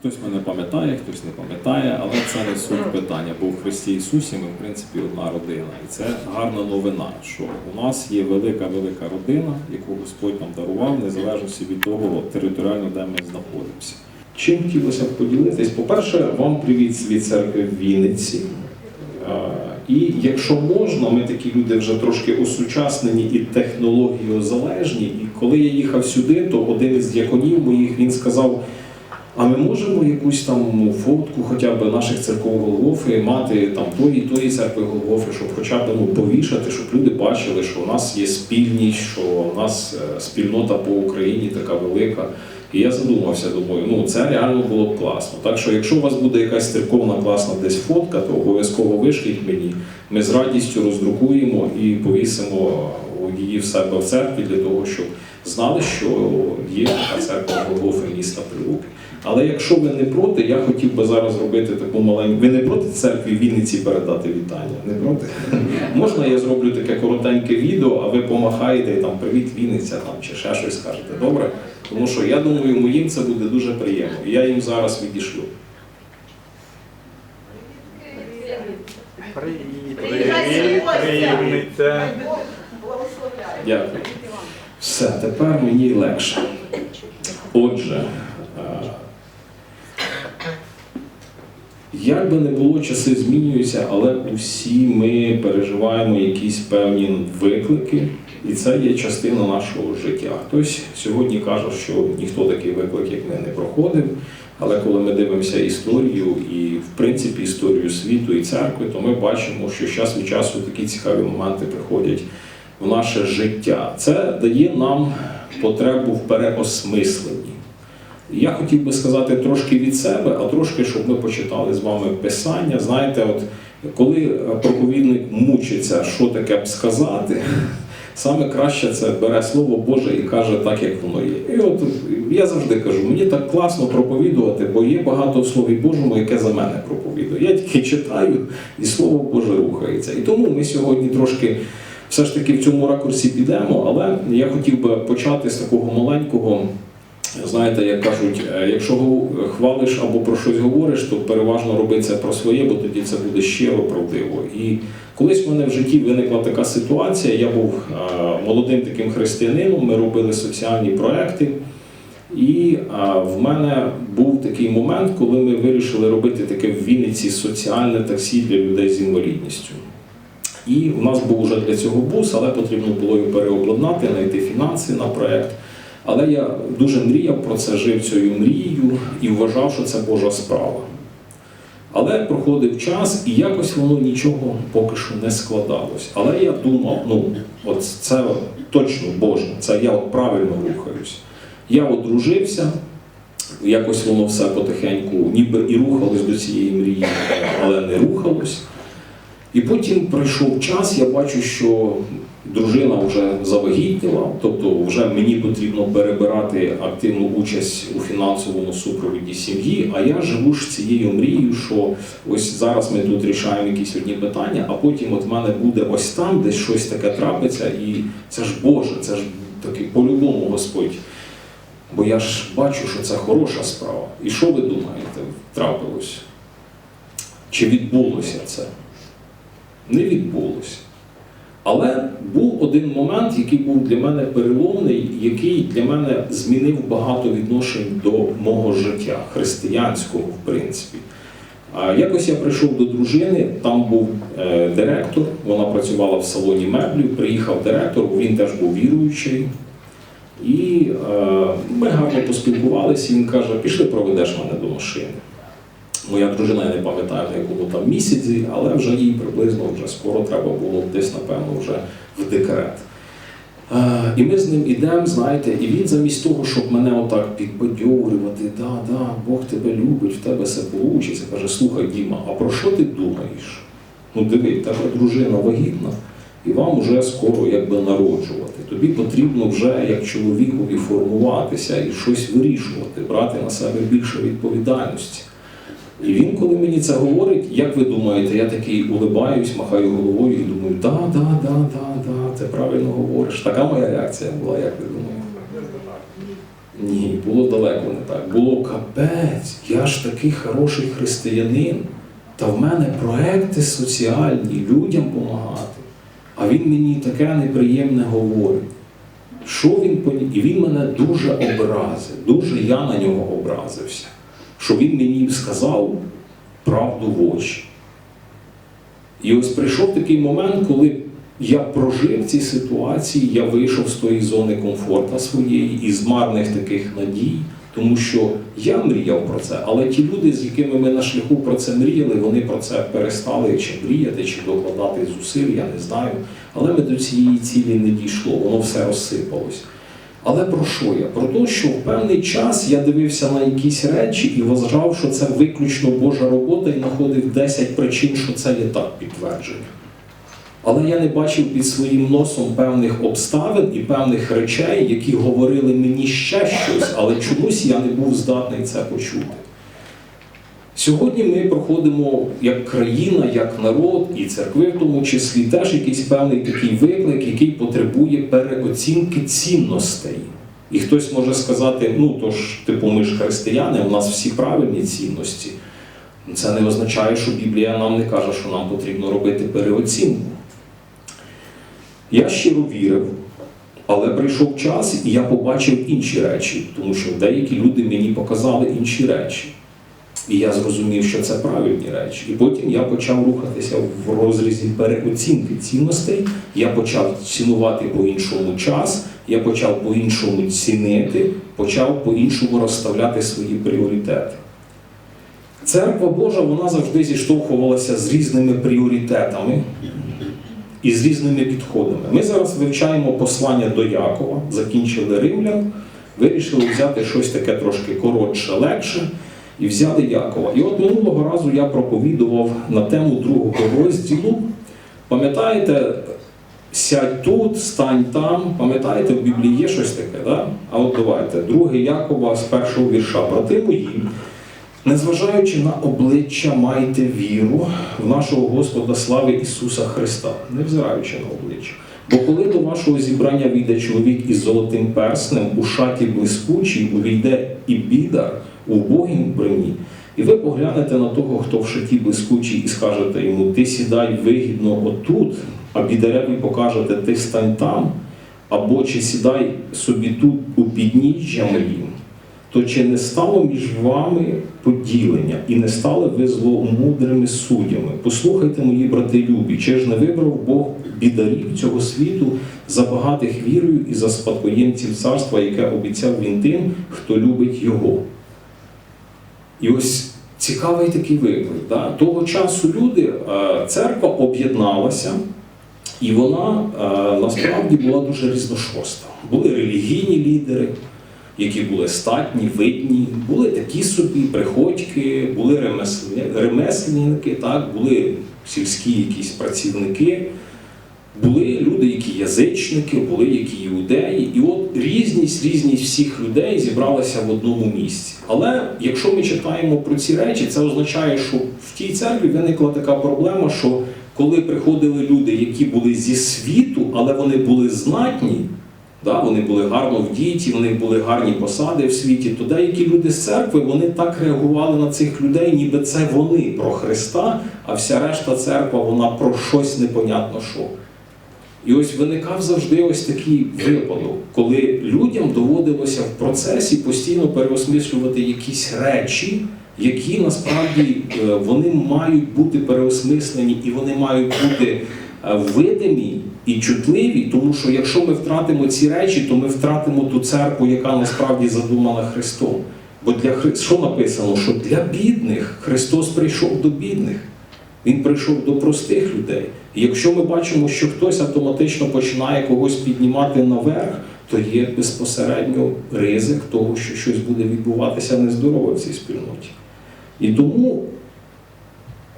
Хтось мене пам'ятає, хтось не пам'ятає, але це не суть питання, бо в Христі Ісусі ми, в принципі, одна родина. І це гарна новина, що у нас є велика-велика родина, яку Господь нам дарував, незалежно від того територіально, де ми знаходимося. Чим хотілося б поділитись? По-перше, вам привіт від церкви в Вінниці. Е, І якщо можна, ми такі люди вже трошки осучаснені і технологіозалежні. І коли я їхав сюди, то один із дяконів моїх він сказав: а ми можемо якусь там ну, фотку хоча б наших церков Голгофи мати там тої, тої церкви Голгофи, щоб хоча б ну, повішати, щоб люди бачили, що у нас є спільність, що у нас е, спільнота по Україні така велика. І я задумався, думаю, ну це реально було б класно. Так що, якщо у вас буде якась церковна класна десь фотка, то обов'язково вишліть мені. Ми з радістю роздрукуємо і повісимо її в себе в церкві для того, щоб знали, що є така церква Голгофи міста Прилуки. Але якщо ви не проти, я хотів би зараз зробити таку маленьку. Ви не проти церкві Вінниці передати вітання? Не проти? Можна я зроблю таке коротеньке відео, а ви помахаєте і там привіт, Вінниця там чи ще щось скажете. Добре? Тому що я думаю, моїм це буде дуже приємно. Я їм зараз відішлю. Привіт, привіт, приємниця. Дякую. Все, тепер мені легше. Отже, е, як би не було, часи змінюються, але усі ми переживаємо якісь певні виклики, і це є частина нашого життя. Хтось сьогодні каже, що ніхто такий виклик, як ми, не проходив. Але коли ми дивимося історію і, в принципі, історію світу і церкви, то ми бачимо, що час від часу такі цікаві моменти приходять в наше життя. Це дає нам потребу в переосмисленні. Я хотів би сказати трошки від себе, а трошки, щоб ми почитали з вами писання. Знаєте, от коли проповідник мучиться, що таке б сказати, саме краще це бере Слово Боже і каже так, як воно є. І от я завжди кажу, мені так класно проповідувати, бо є багато в Слові Божому, яке за мене проповідує. Я тільки читаю, і Слово Боже рухається. І тому ми сьогодні трошки все ж таки в цьому ракурсі підемо, але я хотів би почати з такого маленького. Знаєте, як кажуть, е, якщо хвалиш або про щось говориш, то переважно роби це про своє, бо тоді це буде щиро, правдиво. І колись в мене в житті виникла така ситуація. Я був е, молодим таким християнином, ми робили соціальні проекти. І в мене був такий момент, коли ми вирішили робити таке в Вінниці соціальне таксі для людей з інвалідністю. І у нас був вже для цього бус, але потрібно було його переобладнати, знайти фінанси на проєкт. Але я дуже мріяв про це, жив цією мрією і вважав, що це Божа справа. Але проходив час, і якось воно нічого поки що не складалось. Але я думав, ну, от це точно Боже, це я от правильно рухаюсь. Я одружився, якось воно все потихеньку, ніби і рухалось до цієї мрії, але не рухалось. І потім пройшов час, я бачу, що дружина вже завагітніла, тобто вже мені потрібно перебирати активну участь у фінансовому супровіді сім'ї. А я живу ж цією мрією, що ось зараз ми тут рішаємо якісь одні питання, а потім от в мене буде ось там, десь щось таке трапиться, і це ж Боже, це ж таки по-любому Господь. Бо я ж бачу, що це хороша справа. І що ви думаєте, трапилось? Чи відбулося це? Не відбулося. Але був один момент, який був для мене переломний, який для мене змінив багато відношень до мого життя, християнського, в принципі. Якось я прийшов до дружини, там був е, директор, вона працювала в салоні меблів, приїхав директор, він теж був віруючий. І е, ми гарно поспілкувалися, він каже, пішли проведеш мене до машини. Моя дружина, я не пам'ятаю, на якому там місяці, але вже їй приблизно вже скоро треба було десь, напевно, вже в декрет. Е, І ми з ним ідемо, знаєте, і він замість того, щоб мене отак підбадьорювати, да, да, Бог тебе любить, в тебе все вийде, каже, слухай, Діма, а про що ти думаєш? Ну диви, тебе дружина вагітна, і вам вже скоро якби народжувати. Тобі потрібно вже як чоловікові формуватися і щось вирішувати, брати на себе більше відповідальності. І він, коли мені це говорить, як ви думаєте, я такий улибаюсь, махаю головою і думаю, да, да, да, да, да, ти правильно говориш. Така моя реакція була, як ви думаєте. Ні, було далеко не так. Було капець, я ж такий хороший християнин. Та в мене проекти соціальні, людям допомагати. А він мені таке неприємне говорить. Що він. І він мене дуже образив, дуже я на нього образився, що він мені сказав правду в очі. І ось прийшов такий момент, коли я прожив ці ситуації, я вийшов з тої зони комфорту своєї і з марних таких надій, тому що я мріяв про це, але ті люди, з якими ми на шляху про це мріяли, вони про це перестали чи мріяти, чи докладати зусиль, я не знаю. Але ми до цієї цілі не дійшло, воно все розсипалось. Але про що я? Про те, що в певний час я дивився на якісь речі і вважав, що це виключно Божа робота, і знаходив 10 причин, що це є так підтвердження. Але я не бачив під своїм носом певних обставин і певних речей, які говорили мені ще щось, але чомусь я не був здатний це почути. Сьогодні ми проходимо як країна, як народ і церкви в тому числі теж якийсь певний такий виклик, який потребує переоцінки цінностей. І хтось може сказати, ну то ж, типу, ми ж християни, у нас всі правильні цінності. Це не означає, що Біблія нам не каже, що нам потрібно робити переоцінку. Я щиро вірив, але прийшов час, і я побачив інші речі, тому що деякі люди мені показали інші речі. І я зрозумів, що це правильні речі. І потім я почав рухатися в розрізі переоцінки цінностей. Я почав цінувати по-іншому час, я почав по-іншому цінити, почав по-іншому розставляти свої пріоритети. Церква Божа вона завжди зіштовхувалася з різними пріоритетами і з різними підходами. Ми зараз вивчаємо послання до Якова, закінчили римлян, вирішили взяти щось таке трошки коротше, легше, і взяли Якова. І от минулого разу я проповідував на тему другого розділу. Пам'ятаєте, сядь тут, стань там. Пам'ятаєте, в Біблії є щось таке, да? А от давайте, друге Якова з першого вірша. Брати мої, Незважаючи на обличчя, майте віру в нашого Господа слави Ісуса Христа, невзираючи на обличчя. Бо коли до вашого зібрання війде чоловік із золотим перснем, у шаті блискучій, увійде і бідар у убогім броні, і ви поглянете на того, хто в шаті блискучій, і скажете йому: Ти сідай вигідно отут, а бідареві покажете, ти стань там, або чи сідай собі тут у підніжжя моїм то чи не стало між вами поділення, і не стали ви зломудрими суддями? Послухайте, мої брати любі, чи ж не вибрав Бог бідарів цього світу за багатих вірою і за спадкоємців царства, яке обіцяв він тим, хто любить його? І ось цікавий такий виклик. Да? Того часу люди, е, церква об'єдналася. І вона е, насправді була дуже різношоста. Були релігійні лідери, які були статні, видні, були такі собі приходьки, були ремесленники, ремесленники, так, були сільські якісь працівники, були люди, які язичники, були які іудеї. І от різність, різність всіх людей зібралася в одному місці. Але якщо ми читаємо про ці речі, це означає, що в тій церкві виникла така проблема, що коли приходили люди, які були зі світу, але вони були знатні. Да, вони були гарно вдіті, вони були гарні посади в світі. То деякі люди з церкви вони так реагували на цих людей, ніби це вони про Христа, а вся решта церква вона про щось непонятно що. І ось виникав завжди ось такий випадок, коли людям доводилося в процесі постійно переосмислювати якісь речі, які насправді е, вони мають бути переосмислені і вони мають бути е, видимі і чутливі, тому що якщо ми втратимо ці речі, то ми втратимо ту церкву, яка насправді задумана Христом. Бо для Хри- що написано? Що для бідних Христос прийшов до бідних. Він прийшов до простих людей. Якщо ми бачимо, що хтось автоматично починає когось піднімати наверх, то є безпосередньо ризик того, що щось буде відбуватися нездорове в цій спільноті. І тому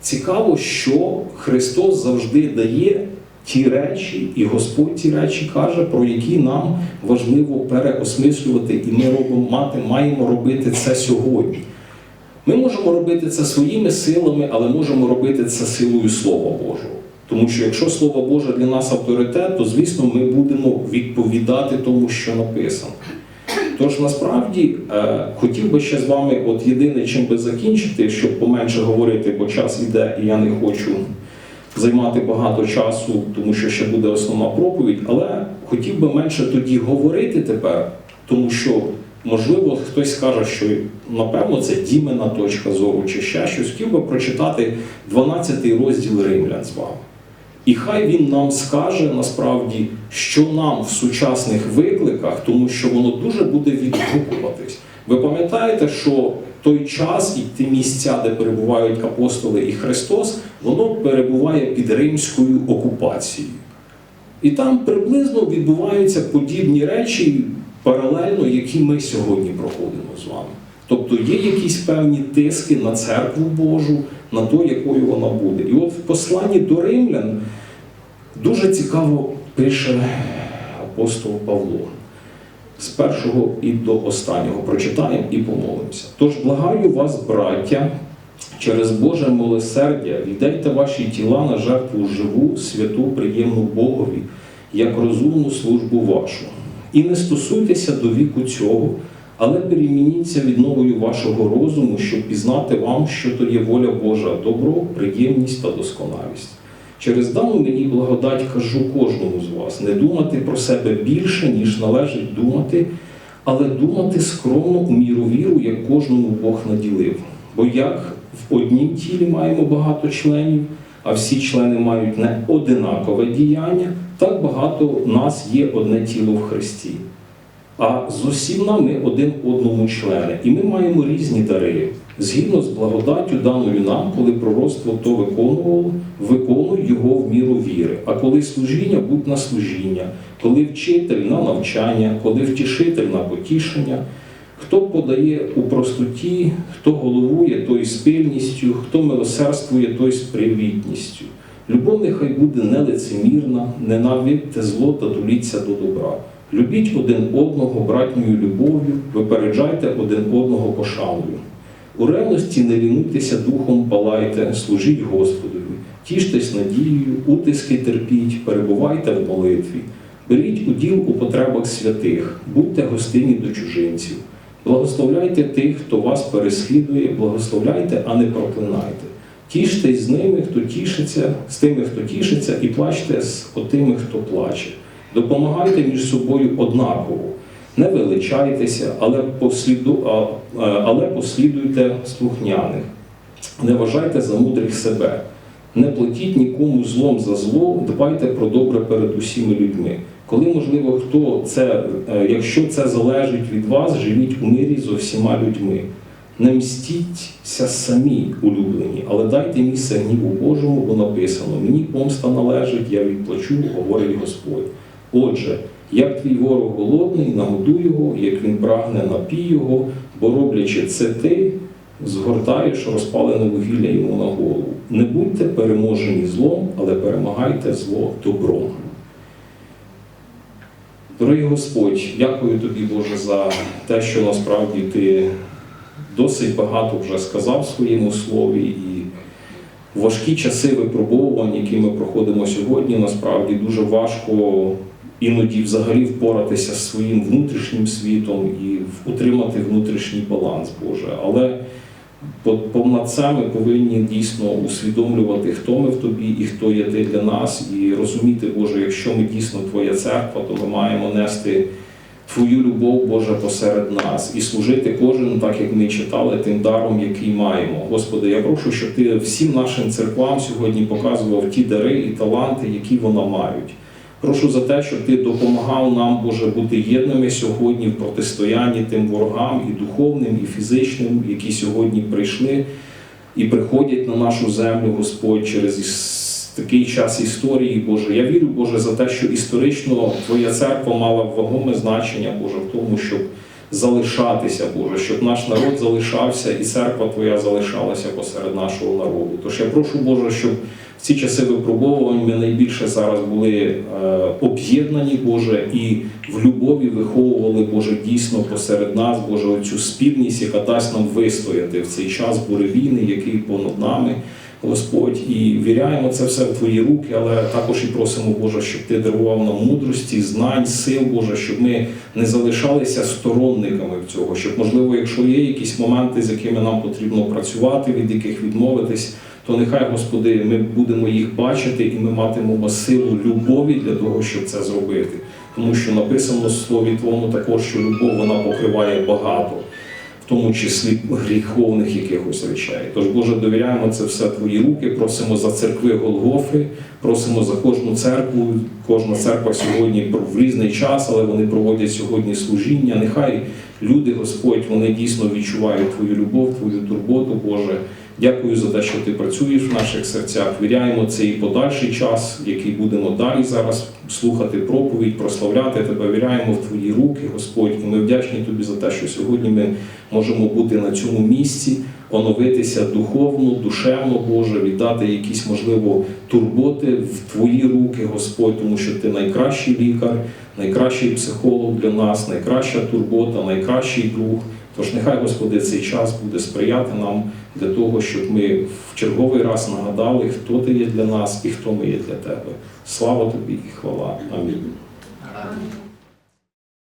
цікаво, що Христос завжди дає ті речі, і Господь ті речі каже, про які нам важливо переосмислювати, і ми робимо мати, маємо робити це сьогодні. Ми можемо робити це своїми силами, але можемо робити це силою Слова Божого. Тому що якщо Слово Боже для нас авторитет, то звісно ми будемо відповідати тому, що написано. Тож насправді е, хотів би ще з вами, от єдине, чим би закінчити, щоб поменше говорити, бо час іде, і я не хочу займати багато часу, тому що ще буде основна проповідь. Але хотів би менше тоді говорити тепер, тому що можливо хтось скаже, що напевно це дімена точка зору чи ще щось. Хотів би прочитати 12 розділ Римлян з вами. І хай він нам скаже насправді, що нам в сучасних викликах, тому що воно дуже буде відгукуватись. Ви пам'ятаєте, що той час і ті місця, де перебувають апостоли і Христос, воно перебуває під римською окупацією. І там приблизно відбуваються подібні речі паралельно, які ми сьогодні проходимо з вами. Тобто є якісь певні тиски на церкву Божу, на то, якою вона буде. І от в посланні до римлян дуже цікаво пише апостол Павло. З першого і до останнього прочитаємо і помолимося. Тож благаю вас, браття, через Боже милосердя, віддайте ваші тіла на жертву живу, святу, приємну Богові, як розумну службу вашу. І не стосуйтеся до віку цього, але перемініться відновою вашого розуму, щоб пізнати вам, що то є воля Божа, добро, приємність та досконалість. Через дану мені благодать кажу кожному з вас не думати про себе більше, ніж належить думати, але думати скромно у міру віру, як кожному Бог наділив. Бо як в однім тілі маємо багато членів, а всі члени мають не одинакове діяння, так багато нас є одне тіло в Христі. А з усіма ми один одному члени, і ми маємо різні дари. Згідно з благодаттю даною нам, коли пророцтво то виконувало, виконуй його в міру віри. А коли служіння, будь на служіння, коли вчитель на навчання, коли втішитель на потішення. Хто подає у простоті, хто головує, той з пильністю, хто милосердствує, той з привітністю. Любов нехай буде нелицемірна, ненавидьте зло та туліться до добра. Любіть один одного братньою любов'ю, випереджайте один одного пошаною. У ревності не лінуйтеся духом палайте, служіть Господові, тіштесь надією, утиски терпіть, перебувайте в молитві, беріть уділ у потребах святих, будьте гостинні до чужинців, благословляйте тих, хто вас переслідує, благословляйте, а не проклинайте. Тіштесь з ними, хто тішиться, з тими, хто тішиться, і плачте з отими, хто плаче. Допомагайте між собою однаково. Не величайтеся, але, посліду, а, але послідуйте слухняних. Не вважайте за мудрих себе. Не платіть нікому злом за зло, дбайте про добре перед усіма людьми. Коли, можливо, хто це, е, якщо це залежить від вас, живіть у мирі з усіма людьми. Не мстіться самі улюблені, але дайте місце гніву Божому, бо написано: мені помста належить, я відплачу, говорить Господь. Отже, як твій ворог голодний, нагодуй його, як він прагне, напій його, бо роблячи це ти, згортаєш розпалене вугілля йому на голову. Не будьте переможені злом, але перемагайте зло добром. Дорогий Господь, дякую тобі, Боже, за те, що насправді ти досить багато вже сказав в своєму слові. І важкі часи випробовувань, які ми проходимо сьогодні, насправді дуже важко іноді взагалі впоратися з своїм внутрішнім світом і утримати внутрішній баланс, Боже. Але по- понад це ми повинні дійсно усвідомлювати, хто ми в тобі і хто є ти для нас, і розуміти, Боже, якщо ми дійсно Твоя церква, то ми маємо нести Твою любов, Боже, посеред нас і служити кожен, так як ми читали, тим даром, який маємо. Господи, я прошу, щоб ти всім нашим церквам сьогодні показував ті дари і таланти, які вона мають. Прошу за те, щоб ти допомагав нам, Боже, бути єдними сьогодні в протистоянні тим ворогам і духовним, і фізичним, які сьогодні прийшли і приходять на нашу землю, Господь, через такий час історії, Боже. Я вірю, Боже, за те, що історично Твоя церква мала вагоме значення, Боже, в тому, щоб залишатися, Боже, щоб наш народ залишався і церква Твоя залишалася посеред нашого народу. Тож я прошу, Боже, щоб ці часи випробовувань ми найбільше зараз були е, об'єднані, Боже, і в любові виховували, Боже, дійсно посеред нас, Боже, оцю спільність, яка дасть нам вистояти в цей час буревійний, який понад нами. Господь, і віряємо це все в Твої руки, але також і просимо, Боже, щоб Ти дарував нам мудрості, знань, сил, Боже, щоб ми не залишалися сторонниками в цього, щоб, можливо, якщо є якісь моменти, з якими нам потрібно працювати, від яких відмовитись, то нехай, Господи, ми будемо їх бачити і ми матимемо силу любові для того, щоб це зробити. Тому що написано в слові Твоєму також, що любов вона покриває багато в тому числі гріховних якихось речей. Тож, Боже, довіряємо це все Твої руки, просимо за церкви Голгофи, просимо за кожну церкву. Кожна церква сьогодні в різний час, але вони проводять сьогодні служіння. Нехай люди, Господь, вони дійсно відчувають Твою любов, Твою турботу, Боже. Дякую за те, що ти працюєш в наших серцях. Віряємо це і подальший час, який будемо далі зараз слухати проповідь, прославляти тебе. Віряємо в Твої руки, Господь, ми вдячні тобі за те, що сьогодні ми можемо бути на цьому місці, оновитися духовно, душевно, Боже, віддати якісь, можливо, турботи в Твої руки, Господь, тому що ти найкращий лікар, найкращий психолог для нас, найкраща турбота, найкращий друг. Тож нехай, Господи, цей час буде сприяти нам для того, щоб ми в черговий раз нагадали, хто ти є для нас і хто ми є для Тебе. Слава тобі і хвала. Амінь.